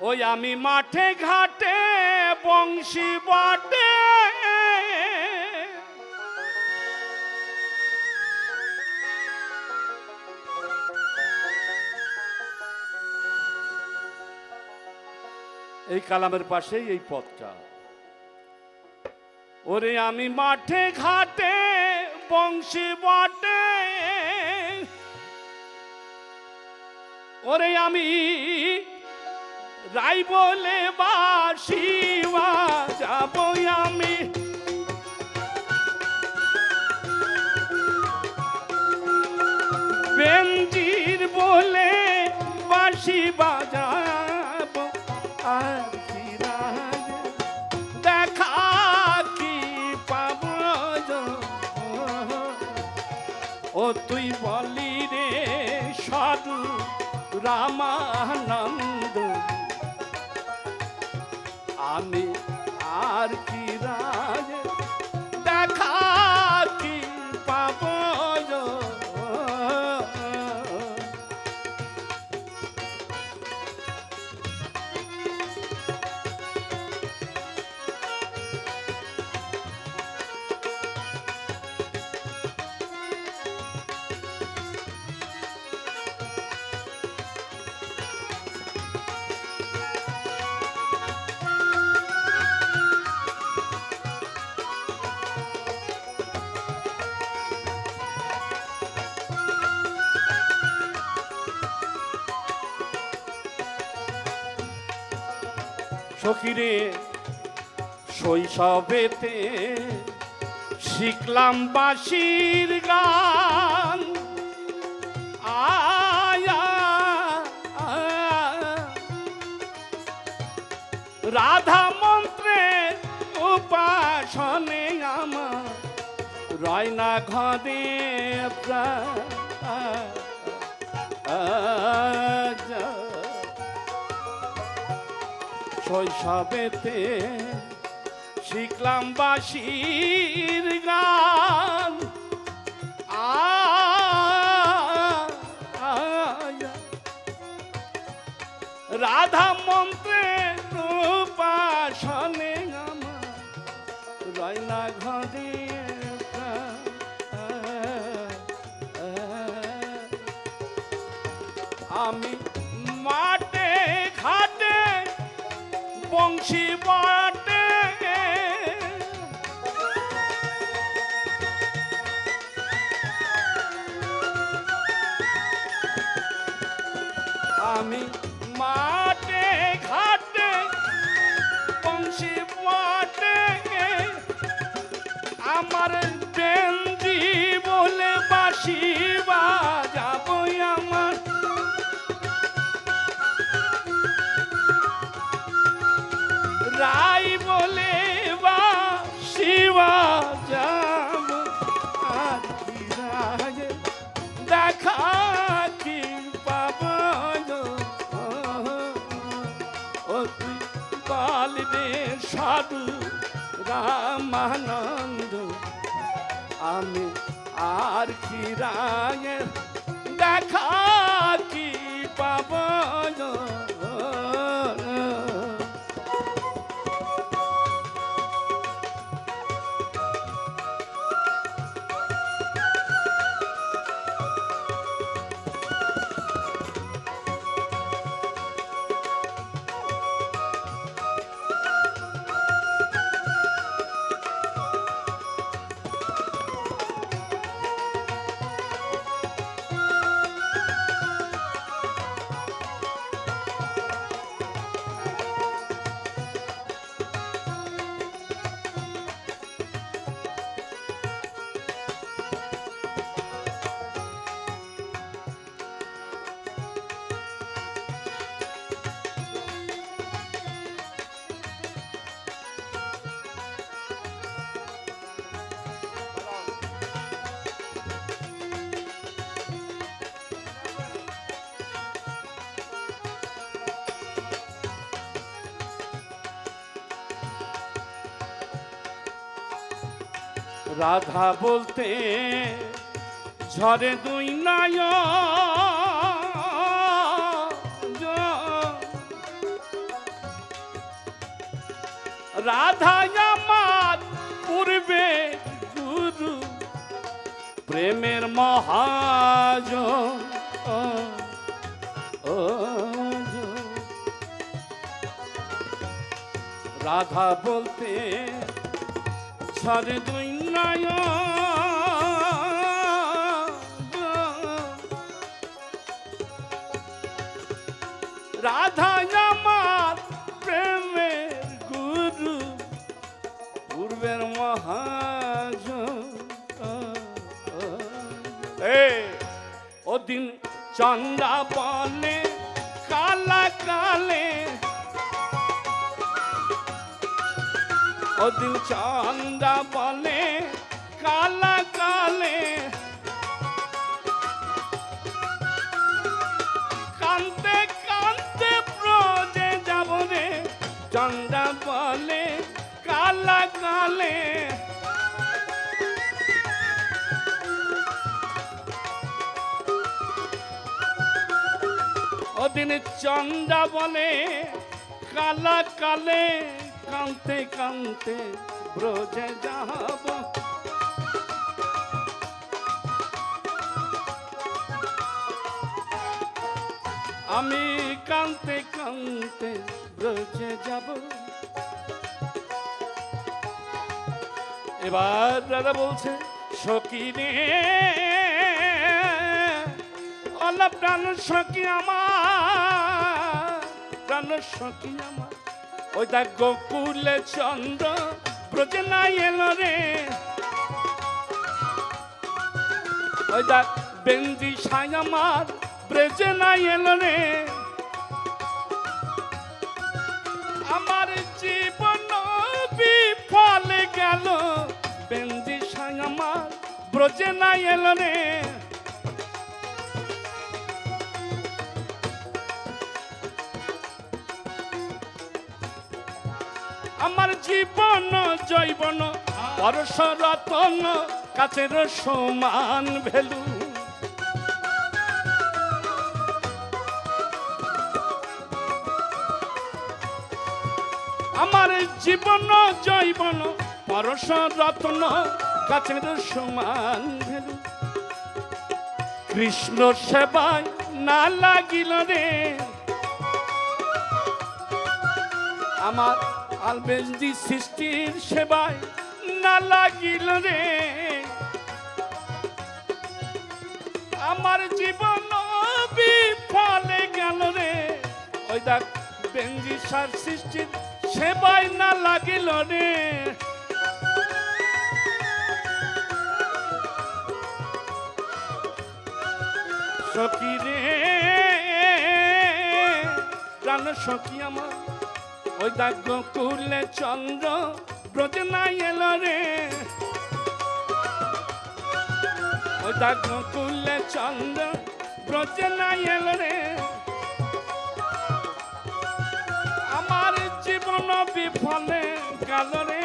ওই আমি মাঠে ঘাটে, বংশী বাটে। এই কালামের পাশেই এই পথটা। ওরে আমি মাঠে ঘাটে, বংশী বাটে। ওরে আমি রাই বলে বাসিবা যাব আমি। বেঞ্জির বলে বাসি বাজাব আর দেখা কি পাব ও তুই বলি রে সাধু রামানন্দ। সখিরে শৈশবেতে শিখলাম বাসির গান আয়া। রাধা মন্ত্রে উপাসনে আমার রয়না ঘরে প্রায় শৈশবেতে শিখলাম বাসির গান। রাধা মন্ত্রে বংশী সাধু রামানন্দ আমি আর কি রাগে রাধা বলতে ঝরে দুই নায়। রাধা আমার পূর্বে গুরু প্রেমের মহাজ। রাধা বলতে ছড়ে দুই নয়। রাধা আমার প্রেমের গুরু পূর্বের মহাজ ওদিন চন্দা বলে কালা কালে ওদিন চন্দা বলে, কালা কালে। কান্তে কান্তে ব্রজে যাব রে, চন্দা বলে, কালা কালে। ওদিন চন্দা বলে, কালা কালে। কান্তে কান্তে ব্রজে যাব। আমি কান্তে কান্তে ব্রজে যাব। এবার দাদা বলছে রে অলা প্রাণ সখী আমার, প্রাণ সখী আমার। ওই দেখ গোকুলে চন্দ্র ব্রজে এলো রে। ওই দেখ বেঞ্জি সাই ব্রেজে এলো রে। আমার জীবন বিফলে গেল বেঞ্জি সাই আমার ব্রজে না এলো রে। জীবন, জৈবন, পরশ রতন, কাছের সমান ভেলু। আমার জীবন, জৈবন, পরশ রতন, কাছের সমান ভেলু। কৃষ্ণ সেবায় না লাগিল রে। আমার আলবেজদি সৃষ্টির সেবায় না লাগিল রে। আমার জীবন বিফলে গেল রে। ওই দেখ বেঞ্জি সার সৃষ্টির সেবায় না লাগিল রে। সখী রে, প্রাণ সখী আমার। ওই দেখ গোকুলে চন্দ্র, ব্রজে না এলো রে। ওই দেখ গোকুলে চন্দ্র, ব্রজে না এলো রে। আমার জীবন বিফলে গেল রে।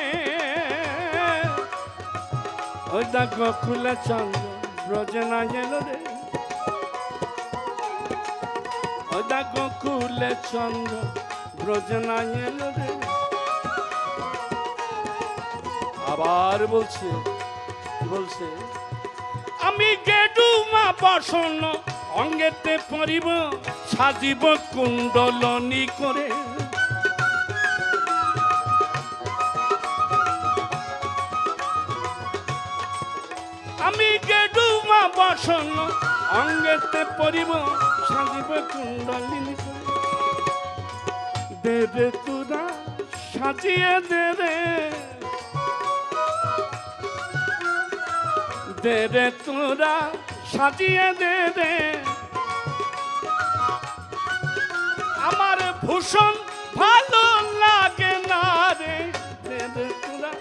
ওই দেখ গোকুলে চন্দ্র, ব্রজে না এলো রে। ওই দেখ গোকুলে চন্দ্র আবার বলছে বলছে, আমি গেডুমা বসন অঙ্গেতে পরিব, সাজিব কুণ্ডলনি করে। আমি গেডুমা বসন অঙ্গেতে পরিব, সাজিব কুণ্ডলিনী দে রে তোরা, সাজিয়ে দে রে। তোরা, সাজিয়ে দে রে। আমার ভূষণ ভালো লাগে না রে। দে রে তোরা।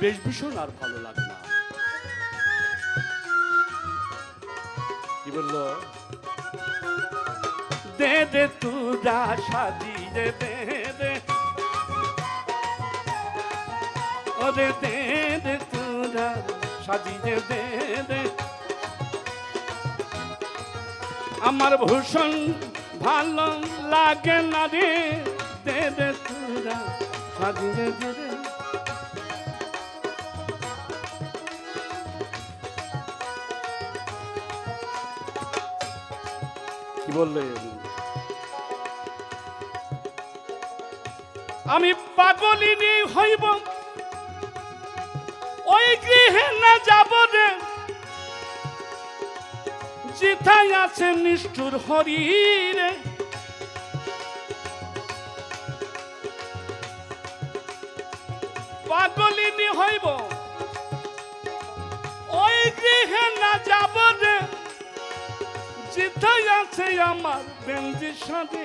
বেশ ভীষণ আর ভালো লাগে না। কি বলল? দে দে তুরা সাজিয়ে দে দে ওরে দে দে তুরা সাজিয়ে দে দে আমার ভূষণ ভালো লাগে না রে দে দে তুরা সাজিয়ে দে রে কি বললেন আমি পাগলিনী হইব। ওই গৃহে না যাব রে। যেথায় আছে নিষ্ঠুর হরি রে পাগলিনী হইব। ওই গৃহে না যাব রে। যেথায় আছে আমার বেঞ্জির সাথে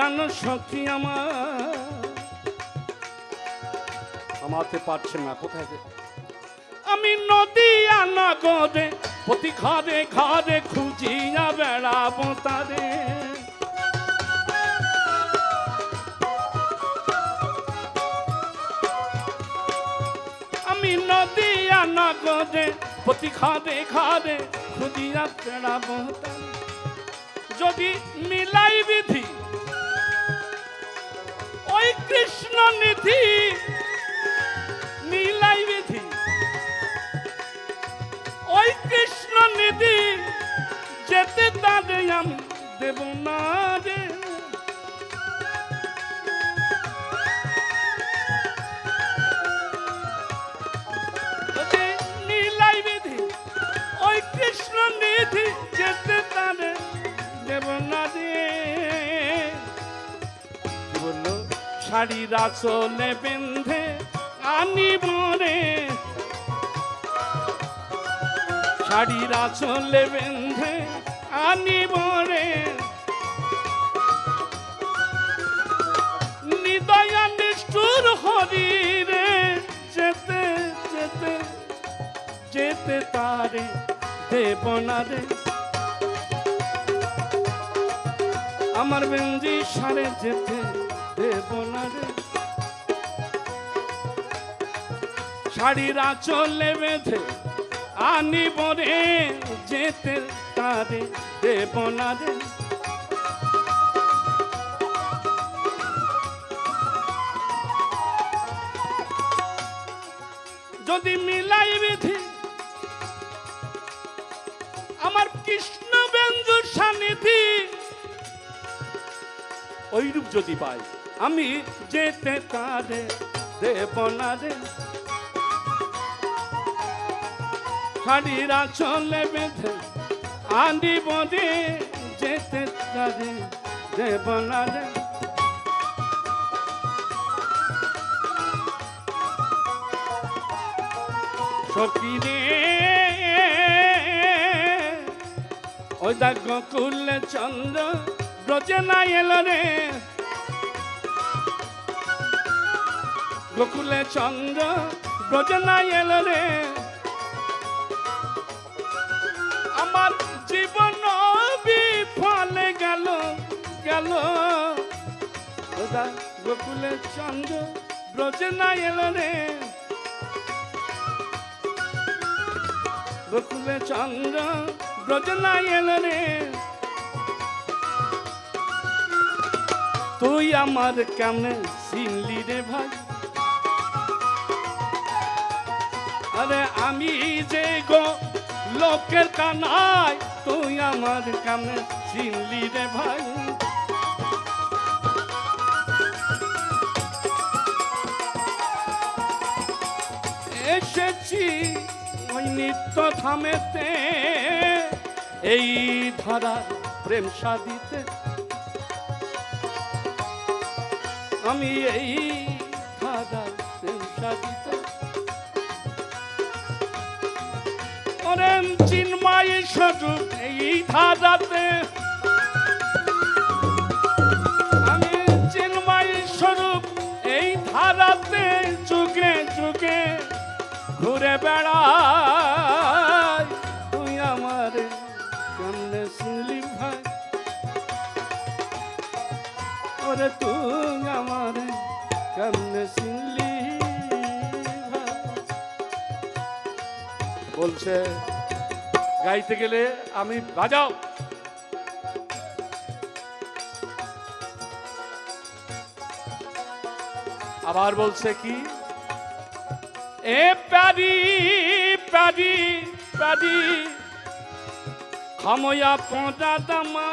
প্রাণ সখী আমার। আমাতে পারছে না কোথায় আমি নদী আনা গদে প্রতি ঘরে ঘরে খুঁজিয়া বেড়াবো তারে। আমি নদী আনা গদে প্রতি ঘরে ঘরে খুঁজিয়া বেড়াবো তারে। যদি মিলাই বিধি কৃষ্ণ নিধি নীলাই বিধি। ওই কৃষ্ণ নিধি যেতে তাদের আমি দেব না রে। শাড়ির আঁচলে বেঁধে আনিব রে শাড়ির আঁচলে বেঁধে আনিব রে নিদয়া নিষ্ঠুর হরি রে যেতে যেতে যেতে তারে দেব না রে। আমার বেঞ্জি সারে যেতে শাড়ির আঁচলে বেঁধে আনিব রে, যেতে তারে দেব না রে। যদি মিলাই বিধি আমার কৃষ্ণ ব্যঞ্জু সানিধি ওইরূপ যদি পাই আমি যেতে তারে দেব না রে। শাড়িরা চলে বেঁধে আনিব রে, যেতে তারে দেব না রে। সখী রে ওই দা গোকুল চন্দ্র, ব্রজে না এলো রে। গোকুলে চন্দ্র ব্রজে না এলো রে। আমার জীবন বিফলে গেল গেল। গোকুলে চন্দ্র ব্রজে না এলো রে। গোকুলে চন্দ্র, ব্রজনা এলো রে। তুই আমার কেমনে চিনলি রে ভাই? আরে আমি যে গো লোকের কানাই তুই আমার কেমনে চিনলি রে ভাই। এসেছি ওই নিত্য থামেতে এই ধারা প্রেম সাদিতে আমি এই ধারা প্রেম সাদিতে করেন চিন্ময় স্বরূপ এই ধারাতে। আমি চিন্ময় স্বরূপ এই ধারাতে যুগে যুগে ঘুরে বেড়া বলছে, গাইতে গেলে আমি বাজাও। আবার বলছে কি? এ প্যারি প্যারি প্যারি, খাময়া পদা দামা।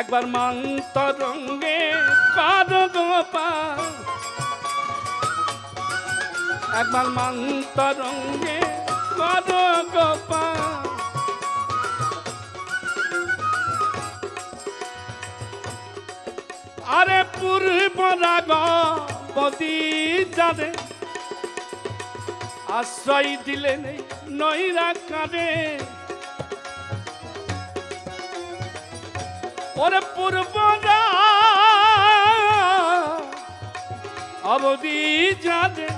একবার মান্ত রঙ্গে কারও গোপা একবার মান্ত রঙ্গে কারও গোপা আরে পূর্ব রাগ বদি যাবে আশ্রয় দিলে নেই নইরা কাঁদে ওরে পূর্ব অবধি যাবে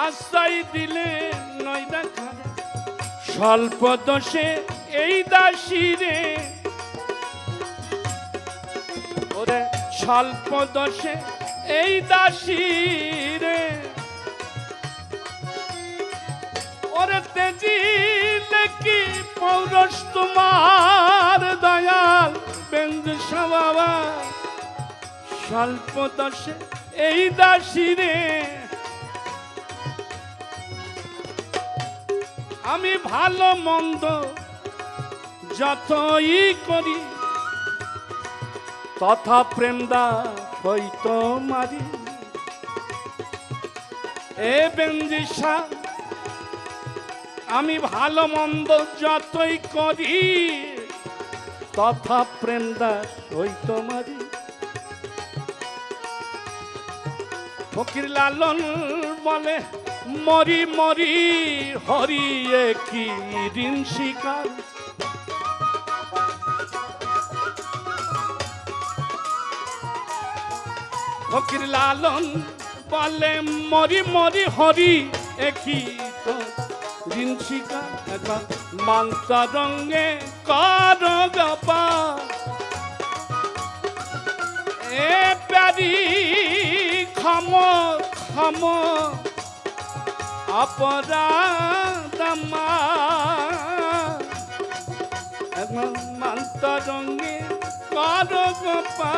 আশ্রয় দিলে নইরা কাঁদে স্বল্প দোষে এই দাসিরে ওরে, স্বল্প দোষে এই দাসী রে। ওরে, তেজি কি পৌরস তোমার দয়াল বেঞ্জু বাবা স্বল্প দোষে এই দাসী রে। আমি ভালো মন্দ যতই করি, তথা প্রেমদা হইত মারি। এ বেঞ্জিসা আমি ভালো মন্দ যতই করি, তথা প্রেমদা হইত মারি। ফকির লালন বলে মরি মরি হরিয়ে কি শিকার ফকির লালন বলে মরি মরি হরি একই তো ঋণ শিকার মাংসা রঙে কর গপা এ প্যারি খাম খাম। অপরাধমা। রঙে কর গপা